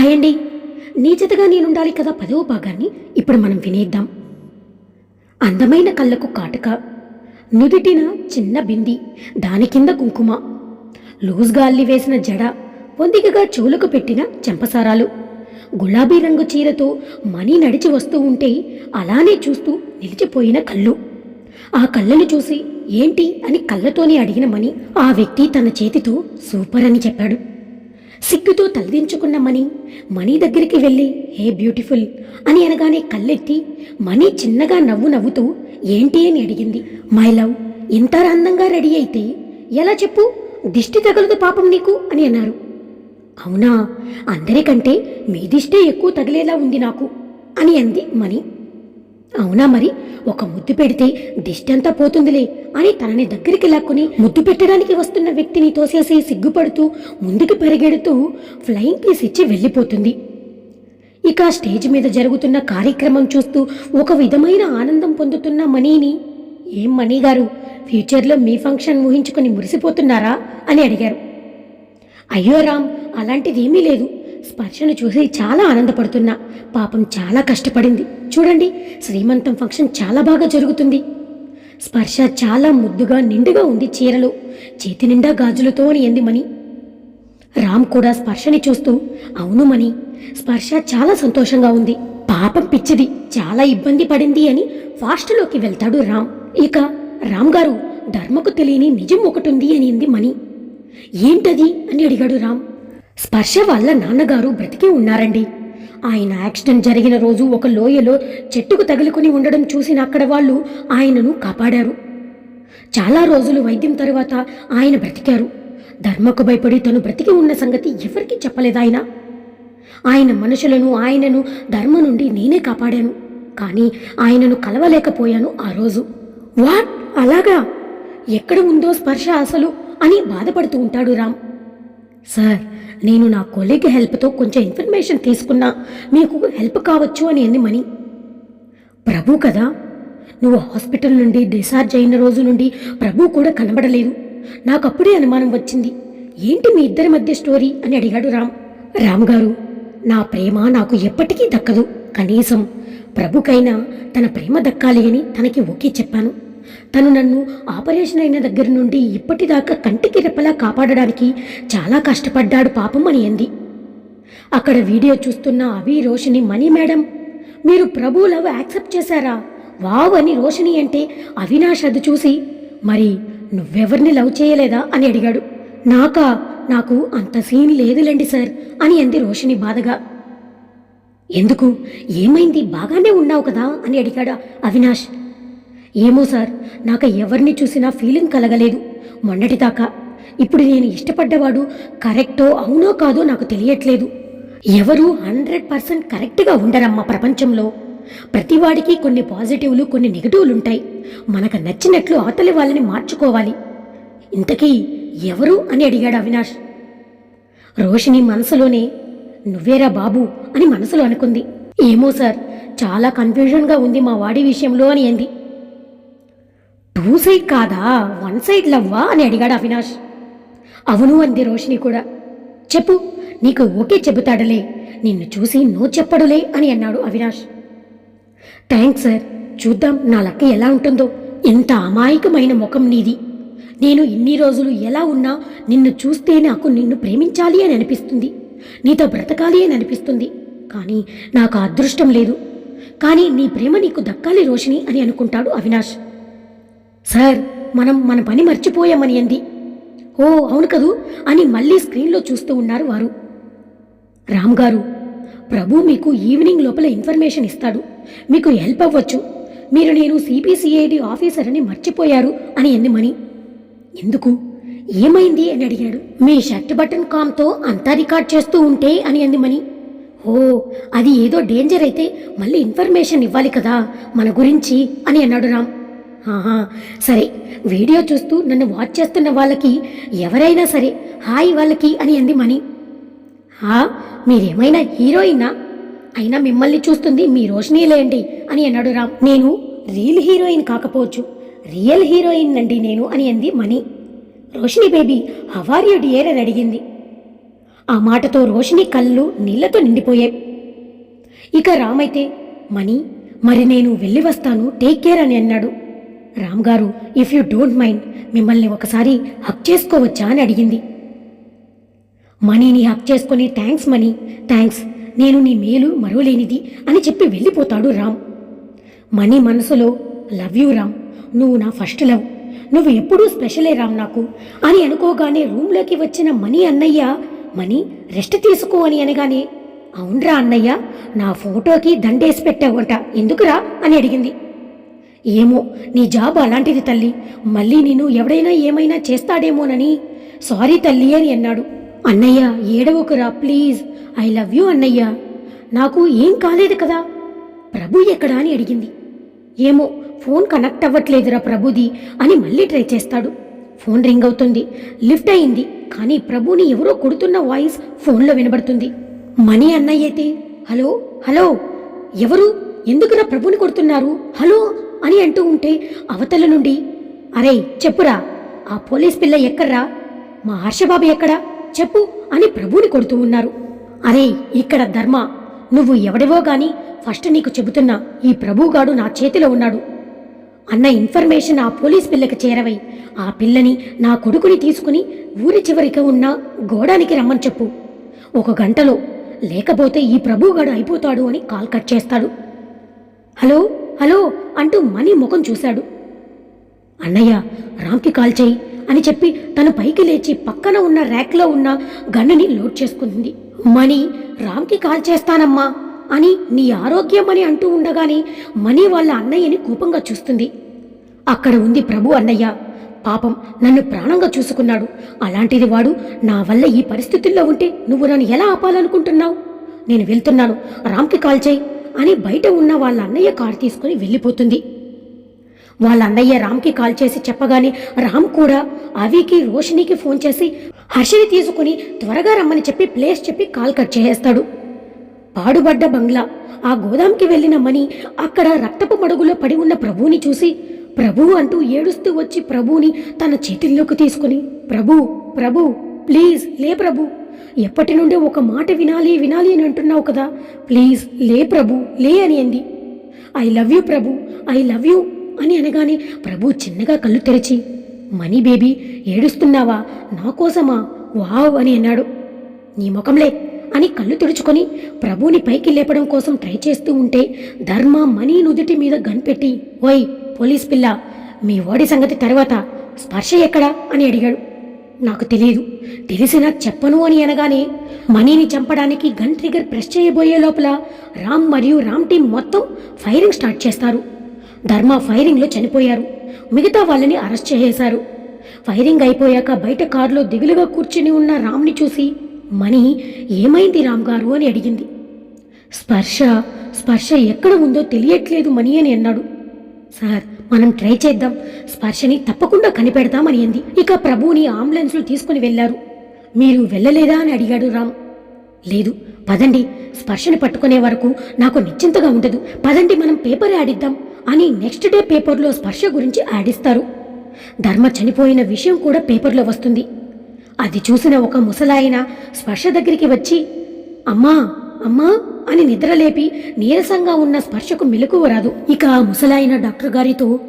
Hi అండి నీచతగా నేనుండాలి కదా పదవ భాగాన్ని? ఇప్పుడు మనం వినేద్దాం. అందమైన కళ్ళకు కాటుక నుదుటిన చిన్న బింది దాని కింద కుంకుమ లూజ్గా అల్లి వేసిన జడ పొందికగా చెవులకు పెట్టిన చెంపసారాలు గులాబీ రంగు చీరతో మణి నడిచి వస్తూ ఉంటే అలానే చూస్తూ నిలిచిపోయిన కళ్ళు. ఆ కళ్ళని చూసి ఏంటి? అని కళ్ళతోనే అడిగిన మణి ఆ వ్యక్తి తన చేతితో సూపర్ అని చెప్పాడు. సిగ్గుతో తలదించుకున్న మణి మణి దగ్గరికి వెళ్ళి హే బ్యూటిఫుల్ అని అనగానే కళ్ళెత్తి మణి చిన్నగా నవ్వు నవ్వుతూ ఏంటి? అని అడిగింది. మై లవ్ ఇంత అందంగా రెడీ అయితే ఎలా చెప్పు? దిష్టి తగలదు పాపం నీకు? అని అన్నారు. అవునా అందరికంటే మీ దిష్టే ఎక్కువ తగిలేలా ఉంది నాకు అని అంది మణి. అవునా మరి? ఒక ముద్దు పెడితే దిష్టంతా పోతుందిలే అని తనని దగ్గరికి లాక్కుని ముద్దు పెట్టడానికి వస్తున్న వ్యక్తిని తోసేసి సిగ్గుపడుతూ ముందుకు పరిగెడుతూ ఫ్లయింగ్ పీస్ ఇచ్చి వెళ్ళిపోతుంది. ఇక స్టేజ్ మీద జరుగుతున్న కార్యక్రమం చూస్తూ ఒక విధమైన ఆనందం పొందుతున్న మనీని ఏం మణి గారు ఫ్యూచర్లో మీ ఫంక్షన్ ఊహించుకుని మురిసిపోతున్నారా? అని అడిగారు. అయ్యో రామ్ అలాంటిదేమీ లేదు. స్పర్శను చూసి చాలా ఆనందపడుతున్నా. పాపం చాలా కష్టపడింది. చూడండి శ్రీమంతం ఫంక్షన్ చాలా బాగా జరుగుతుంది. స్పర్శ చాలా ముద్దుగా నిండుగా ఉంది చీరలో. చేతి నిండా గాజులతో అని ఎంది మని రామ్ కూడా స్పర్శని చూస్తూ అవును మణి స్పర్శ చాలా సంతోషంగా ఉంది. పాపం పిచ్చిది చాలా ఇబ్బంది పడింది అని ఫాస్ట్లోకి వెళ్తాడు రామ్. ఇక రామ్ గారు ధర్మకు తెలియని నిజం ఒకటుంది అని ఎంది మణి. ఏంటది? అని అడిగాడు రామ్. స్పర్శ వాళ్ళ నాన్నగారు బ్రతికి ఉన్నారండి. ఆయన యాక్సిడెంట్ జరిగిన రోజు ఒక లోయలో చెట్టుకు తగులుకుని ఉండడం చూసిన అక్కడ వాళ్ళు ఆయనను కాపాడారు. చాలా రోజులు వైద్యం తరువాత ఆయన బ్రతికారు. ధర్మకు భయపడి తను బ్రతికి ఉన్న సంగతి ఎవరికీ చెప్పలేదాయన ఆయన మనుషులను ఆయనను ధర్మ నుండి నేనే కాపాడాను. కానీ ఆయనను కలవలేకపోయాను ఆ రోజు. వాట్? అలాగా? ఎక్కడ ఉందో స్పర్శ అసలు అని బాధపడుతూ ఉంటాడు రామ్. సార్ నేను నా కొలీగ్ హెల్ప్తో కొంచెం ఇన్ఫర్మేషన్ తీసుకున్నా. మీకు హెల్ప్ కావచ్చు అని అంది మణి. ప్రభు కదా నువ్వు హాస్పిటల్ నుండి డిశ్చార్జ్ అయిన రోజు నుండి ప్రభు కూడా కనబడలేదు. నాకు అప్పుడే అనుమానం వచ్చింది. ఏంటి మీ ఇద్దరి మధ్య స్టోరీ అని అడిగాడు రామ్. రామ్ గారు నా ప్రేమ నాకు ఎప్పటికీ దక్కదు. కనీసం ప్రభుకైనా తన ప్రేమ దక్కాలి అని తనకి ఓకే చెప్పాను. తను నన్ను ఆపరేషన్ అయిన దగ్గర నుండి ఇప్పటిదాకా కంటికి రెప్పలా కాపాడడానికి చాలా కష్టపడ్డాడు పాపం అని అంది. అక్కడ వీడియో చూస్తున్న అవి రోషిని మణి మేడం మీరు ప్రభు లవ్ యాక్సెప్ట్ చేశారా? వావ్ అని రోషిని అంటే అవినాష్ అది చూసి మరి నువ్వెవరిని లవ్ చేయలేదా అని అడిగాడు. నాకా? నాకు అంత సీన్ లేదులేండి సార్ అని అంది రోషిని బాధగా. ఎందుకు? ఏమైంది? బాగానే ఉన్నావు కదా అని అడిగాడు అవినాష్. ఏమో సార్ నాకు ఎవరిని చూసినా ఫీలింగ్ కలగలేదు. మొన్నటిదాకా ఇప్పుడు నేను ఇష్టపడ్డవాడు కరెక్టో అవునో కాదో నాకు తెలియట్లేదు. ఎవరు హండ్రెడ్ పర్సెంట్ కరెక్ట్గా ఉండరమ్మా ప్రపంచంలో. ప్రతివాడికి కొన్ని పాజిటివ్లు కొన్ని నెగిటివ్లు ఉంటాయి మనకు నచ్చినట్లు అవతలి వాళ్ళని మార్చుకోవాలి. ఇంతకీ ఎవరు అని అడిగాడు అవినాష్. రోషిని మనసులోనే నువ్వేరా బాబు అని మనసులో అనుకుంది. ఏమో సార్ చాలా కన్ఫ్యూజన్గా ఉంది మా వాడి విషయంలో అని అంది. టూ సైడ్ కాదా? వన్ సైడ్ లవ్వా? అని అడిగాడు అవినాష్. అవును అంది రోషిని కూడా. చెప్పు నీకు ఓకే చెబుతాడులే. నిన్ను చూసి నో చెప్పడులే అని అన్నాడు అవినాష్. Thanks sir. చూద్దాం నా లక్క ఎలా ఉంటుందో. ఎంత అమాయకమైన ముఖం నీది. నేను ఇన్ని రోజులు ఎలా ఉన్నా నిన్ను చూస్తే నాకు నిన్ను ప్రేమించాలి అని అనిపిస్తుంది. నీతో బ్రతకాలి అని అనిపిస్తుంది. కానీ నాకు అదృష్టం లేదు. కానీ నీ ప్రేమ నీకు దక్కాలి రోషిని అని అనుకుంటాడు అవినాష్. సార్ మనం మన పని మర్చిపోయామని అంది. ఓ అవును కదూ అని మళ్ళీ స్క్రీన్లో చూస్తూ ఉన్నారు వారు. రామ్ గారు ప్రభు మీకు ఈవినింగ్ లోపల ఇన్ఫర్మేషన్ ఇస్తాడు. మీకు హెల్ప్ అవ్వచ్చు. మీరు నేను సిపిసిఐడి ఆఫీసర్ అని మర్చిపోయారు అని అంది మణి ఎందుకు? ఏమైంది అని అడిగాడు. మీ షర్ట్ బటన్ కామ్తో అంతా రికార్డ్ చేస్తూ ఉంటే అని అంది మణి ఓ అది ఏదో డేంజర్ అయితే మళ్ళీ ఇన్ఫర్మేషన్ ఇవ్వాలి కదా మన గురించి అని అన్నాడు రామ్. ఆహా సరే వీడియో చూస్తూ నన్ను వాచ్ చేస్తున్న వాళ్ళకి ఎవరైనా సరే హాయ్ వాళ్ళకి అని అంది మణి. హా మీరేమైనా హీరోయినా? అయినా మిమ్మల్ని చూస్తుంది మీ రోషనీలేండి అని అన్నాడు రామ్. నేను రియల్ హీరోయిన్ కాకపోవచ్చు రియల్ హీరోయిన్ అండి నేను అని అంది Mani. Roshini baby how are you dear అని అడిగింది. ఆ మాటతో రోషిని కళ్ళు నీళ్ళతో నిండిపోయాయి. ఇక రామైతే మణి మరి నేను వెళ్ళి వస్తాను టేక్ కేర్ అని అన్నాడు. రామ్ గారు ఇఫ్ యూ డోంట్ మైండ్ మిమ్మల్ని ఒకసారి హక్ చేసుకోవచ్చా? అని అడిగింది. మనీని హక్ చేసుకుని థ్యాంక్స్ మనీ. థ్యాంక్స్ నేను నీ మేలు మరోలేనిది అని చెప్పి వెళ్ళిపోతాడు రామ్. మనీ మనసులో లవ్ యూ రామ్. నువ్వు నా ఫస్ట్ లవ్ నువ్వు ఎప్పుడూ స్పెషలే రామ్ నాకు. అని అనుకోగానే రూమ్లోకి వచ్చిన మనీ అన్నయ్య మనీ రెస్ట్ తీసుకో అని అనగానే అవునరా అన్నయ్య నా ఫోటోకి దండేసి పెట్టావంట. ఎందుకురా? అని అడిగింది. ఏమో నీ జాబ్ అలాంటిది తల్లి. మళ్ళీ నేను ఎవడైనా ఏమైనా చేస్తాడేమోనని. సారీ తల్లి అని అన్నాడు. అన్నయ్య ఏడవకురా ప్లీజ్. ఐ లవ్ యూ అన్నయ్య. నాకు ఏం కాలేదు కదా? ప్రభు ఎక్కడా అని అడిగింది. ఏమో ఫోన్ కనెక్ట్ అవ్వట్లేదురా ప్రభుది అని మళ్ళీ ట్రై చేస్తాడు. ఫోన్ రింగ్ అవుతుంది. లిఫ్ట్ అయింది. కానీ ప్రభుని ఎవరో కొడుతున్న వాయిస్ ఫోన్లో వినబడుతుంది. మణి అన్నయ్య అయితే హలో హలో. ఎవరు? ఎందుకురా ప్రభుని కొడుతున్నారు? హలో అని అంటూ ఉంటే అవతల నుండి అరే చెప్పురా ఆ పోలీస్ పిల్ల ఎక్కడ్రా? మా హర్షబాబు ఎక్కడా? చెప్పు అని ప్రభుని కొడుతూ ఉన్నారు. అరే ఇక్కడ ధర్మ నువ్వు ఎవడివో గాని ఫస్ట్ నీకు చెబుతున్నా ఈ ప్రభుగాడు నా చేతిలో ఉన్నాడు. అన్న ఇన్ఫర్మేషన్ ఆ పోలీస్ పిల్లకి చేరవై ఆ పిల్లని నా కొడుకుని తీసుకుని ఊరి చివరికి ఉన్న గోడానికి రమ్మని చెప్పు. ఒక గంటలో లేకపోతే ఈ ప్రభుగాడు అయిపోతాడు అని కాల్ కట్ చేస్తాడు. హలో? హలో అంటూ మణి ముఖం చూశాడు. అన్నయ్య రామ్కి కాల్ చేయి అని చెప్పి తను పైకి లేచి పక్కన ఉన్న ర్యాక్లో ఉన్న గన్నుని లోడ్ చేసుకుంది. మణి రామ్కి కాల్ చేస్తానమ్మా అని నీ ఆరోగ్యం అని అంటూ ఉండగానే మణి వాళ్ళ అన్నయ్యని కోపంగా చూస్తుంది. అక్కడ ఉంది ప్రభు అన్నయ్య. పాపం నన్ను ప్రాణంగా చూసుకున్నాడు. అలాంటిది వాడు నా వల్ల ఈ పరిస్థితుల్లో ఉంటే నువ్వు నన్ను ఎలా ఆపాలనుకుంటున్నావు? నేను వెళ్తున్నాను. రామ్కి కాల్ చేయి. అని బయట ఉన్న వాళ్ళ అన్నయ్య కారు తీసుకుని వెళ్ళిపోతుంది. వాళ్ళ అన్నయ్య రామ్కి కాల్ చేసి చెప్పగానే రామ్ కూడా అవికి రోషినికి ఫోన్ చేసి హర్షిని తీసుకుని త్వరగా రమ్మని చెప్పి ప్లేస్ చెప్పి కాల్ కట్ చేసేస్తాడు. పాడుబడ్డ బంగ్లా. ఆ గోదాంకి వెళ్ళిన మణి అక్కడ రక్తపు మడుగులో పడి ఉన్న ప్రభువుని చూసి ప్రభు అంటూ ఏడుస్తూ వచ్చి ప్రభువుని తన చేతుల్లోకి తీసుకుని ప్రభు ప్రభు ప్లీజ్ లే ప్రభు. ఎప్పటి నుండి ఒక మాట వినాలి వినాలి అని అంటున్నావు కదా. ప్లీజ్ లే ప్రభు లే అని అంది. I love you Prabhu I love you అని అనగానే ప్రభు చిన్నగా కళ్ళు తెరిచి మనీ బేబీ ఏడుస్తున్నావా? నా కోసమా? వావ్ అని అన్నాడు. నీ ముఖంలే అని కళ్ళు తుడుచుకొని ప్రభుని పైకి లేపడం కోసం ట్రై చేస్తూ ఉంటే ధర్మ మనీ నుదుటి మీద గన్ పెట్టి ఓయ్ పోలీస్ పిల్ల మీ ఓడి సంగతి తర్వాత స్పర్శ ఎక్కడా? అని అడిగాడు. నాకు తెలియదు. తెలిసినా చెప్పను అని అనగానే మనీని చంపడానికి గన్ ట్రిగర్ ప్రెస్ చేయబోయే లోపల రామ్ మరియు రామ్ టీం మొత్తం ఫైరింగ్ స్టార్ట్ చేస్తారు. ధర్మ ఫైరింగ్లో చనిపోయారు. మిగతా వాళ్ళని అరెస్ట్ చేసేశారు. ఫైరింగ్ అయిపోయాక బయట కారులో దిగులుగా కూర్చుని ఉన్న రామ్ని చూసి మణి ఏమైంది రామ్ గారు అని అడిగింది. స్పర్శ స్పర్శ ఎక్కడ ఉందో తెలియట్లేదు మణి అని అన్నాడు. సార్ మనం ట్రై చేద్దాం. స్పర్శని తప్పకుండా కనిపెడతామని అంది. ఇక ప్రభువుని అంబులెన్స్లో తీసుకుని వెళ్ళారు మీరు వెళ్ళలేదా అని అడిగాడు రామ్. లేదు పదండి. స్పర్శని పట్టుకునే వరకు నాకు నిశ్చింతగా ఉండదు. పదండి మనం పేపర్ ఆడిద్దాం అని నెక్స్ట్ డే పేపర్లో స్పర్శ గురించి ఆడిస్తారు. ధర్మ చనిపోయిన విషయం కూడా పేపర్లో వస్తుంది. అది చూసిన ఒక ముసలాయన స్పర్శ దగ్గరికి వచ్చి అమ్మా అమ్మా అని నిద్రలేపి నీరసంగా ఉన్న స్పర్శకు మెలకువ రాదు. ఇక ఆ ముసలాయన డాక్టర్ గారితో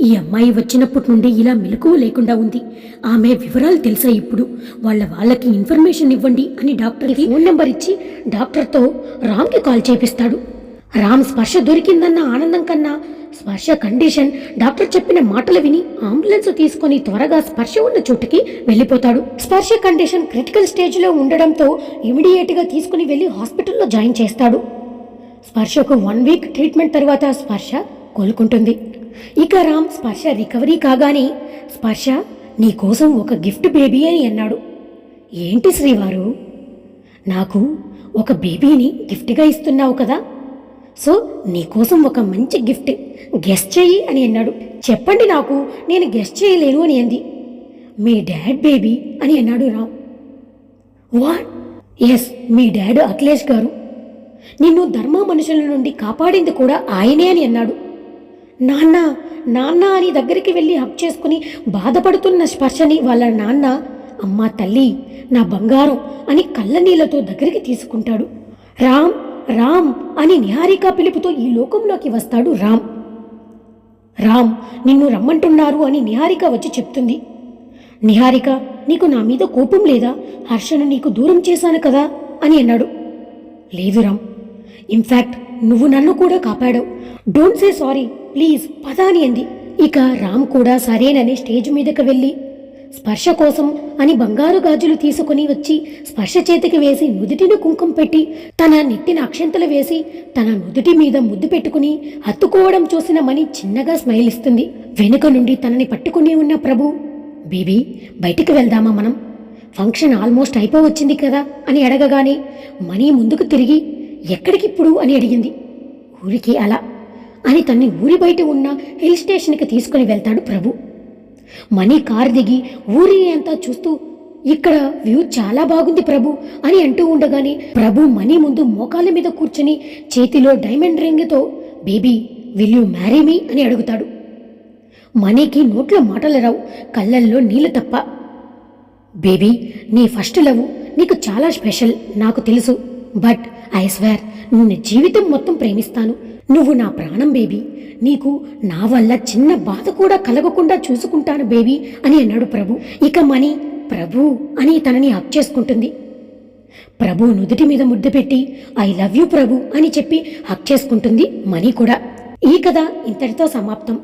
ఈ అమ్మాయి వచ్చినప్పటి నుండి ఇలా మెలకువ లేకుండా ఉంది. ఆమె వివరాలు తెలుసా ఇప్పుడు? వాళ్ళ వాళ్ళకి ఇన్ఫర్మేషన్ ఇవ్వండి అని డాక్టర్కి ఫోన్ నెంబర్ ఇచ్చి డాక్టర్తో రామ్కి కాల్ చేపిస్తాడు. రామ్ స్పర్శ దొరికిందన్న ఆనందం కన్నా స్పర్శ కండిషన్. డాక్టర్ చెప్పిన మాటలు విని అంబులెన్స్ తీసుకొని త్వరగా స్పర్శ ఉన్న చోటుకి వెళ్ళిపోతాడు. స్పర్శ కండిషన్ క్రిటికల్ స్టేజ్లో ఉండడంతో ఇమీడియట్గా తీసుకుని వెళ్ళి హాస్పిటల్లో జాయిన్ చేస్తాడు. స్పర్శకు వన్ వీక్ ట్రీట్మెంట్ తర్వాత స్పర్శ కోలుకుంటుంది. ఇక రామ్ స్పర్శ రికవరీ కాగానే స్పర్శ నీ కోసం ఒక గిఫ్ట్ బేబీ అని అన్నాడు. ఏంటి శ్రీవారు? నాకు ఒక బేబీని గిఫ్ట్గా ఇస్తున్నావు కదా. సో నీకోసం ఒక మంచి గిఫ్ట్. గెస్ట్ చెయ్యి అని అన్నాడు. చెప్పండి నాకు నేను గెస్ట్ చేయలేను అని అంది. మీ డాడ్ బేబీ అని అన్నాడు Ram. What? Yes me dad Akhilesh గారు. నిన్ను ధర్మ మనుషుల నుండి కాపాడింది కూడా ఆయనే అని అన్నాడు. నాన్న నాన్న అని దగ్గరికి వెళ్ళి హక్ చేసుకుని బాధపడుతున్న స్పర్శని వాళ్ళ నాన్న అమ్మా తల్లి నా బంగారం అని కళ్ళనీళ్ళతో దగ్గరికి తీసుకుంటాడు. రామ్ రామ్ అని నిహారిక పిలుపుతో ఈ లోకంలోకి వస్తాడు రామ్. రామ్ నిన్ను రమ్మంటున్నారు అని నిహారిక వచ్చి చెప్తుంది. నిహారిక నీకు నా మీద కోపం లేదా? హర్షను నీకు దూరం చేశాను కదా అని అన్నాడు. లేదు రామ్. ఇన్ఫ్యాక్ట్ నువ్వు నన్ను కూడా కాపాడావు. డోంట్ సే సారీ ప్లీజ్ పదా అని అంది. ఇక రామ్ కూడా సరేనని స్టేజ్ మీదకి వెళ్ళి స్పర్శ కోసం అని బంగారు గాజులు తీసుకుని వచ్చి స్పర్శ చేతికి వేసి నుదుటిని కుంకుమ పెట్టి తన నెత్తిన అక్షంతలు వేసి తన నుదుటి మీద ముద్దు పెట్టుకుని హత్తుకోవడం చూసిన మణి చిన్నగా స్మైల్ ఇస్తుంది. వెనుక నుండి తనని పట్టుకుని ఉన్న ప్రభు బేబీ బయటికి వెళ్దామా మనం? ఫంక్షన్ ఆల్మోస్ట్ అయిపోవచ్చింది కదా? అని అడగగానే మణి ముందుకు తిరిగి ఎక్కడికిప్పుడు? అని అడిగింది. ఊరికి అలా అని తన్ని ఊరి బయట ఉన్న హిల్ స్టేషన్కి తీసుకుని వెళ్తాడు ప్రభు. మణి కారు దిగి ఊరిని అంతా చూస్తూ ఇక్కడ వ్యూ చాలా బాగుంది ప్రభు అని అంటూ ఉండగానే ప్రభు మణి ముందు మోకాళ్ళ మీద కూర్చుని చేతిలో diamond రింగ్తో baby will you marry me? అని అడుగుతాడు. మనీకి నోట్లో మాటలు రావు కళ్ళల్లో నీళ్ళు తప్ప. బేబీ నీ ఫస్ట్ లవ్ నీకు చాలా స్పెషల్ నాకు తెలుసు. బట్ ఐ స్వేర్ నిన్ను జీవితం మొత్తం ప్రేమిస్తాను. నువ్వు నా ప్రాణం బేబీ. నీకు నా వల్ల చిన్న బాధ కూడా కలగకుండా చూసుకుంటాను బేబీ అని అన్నాడు ప్రభు. ఇక మణి ప్రభు అని తనని హక్ చేసుకుంటుంది. ప్రభు నుదుటి మీద ముద్దు పెట్టి ఐ లవ్ యూ ప్రభు అని చెప్పి హక్ చేసుకుంటుంది మణి కూడా. ఈ కథ ఇంతటితో సమాప్తం.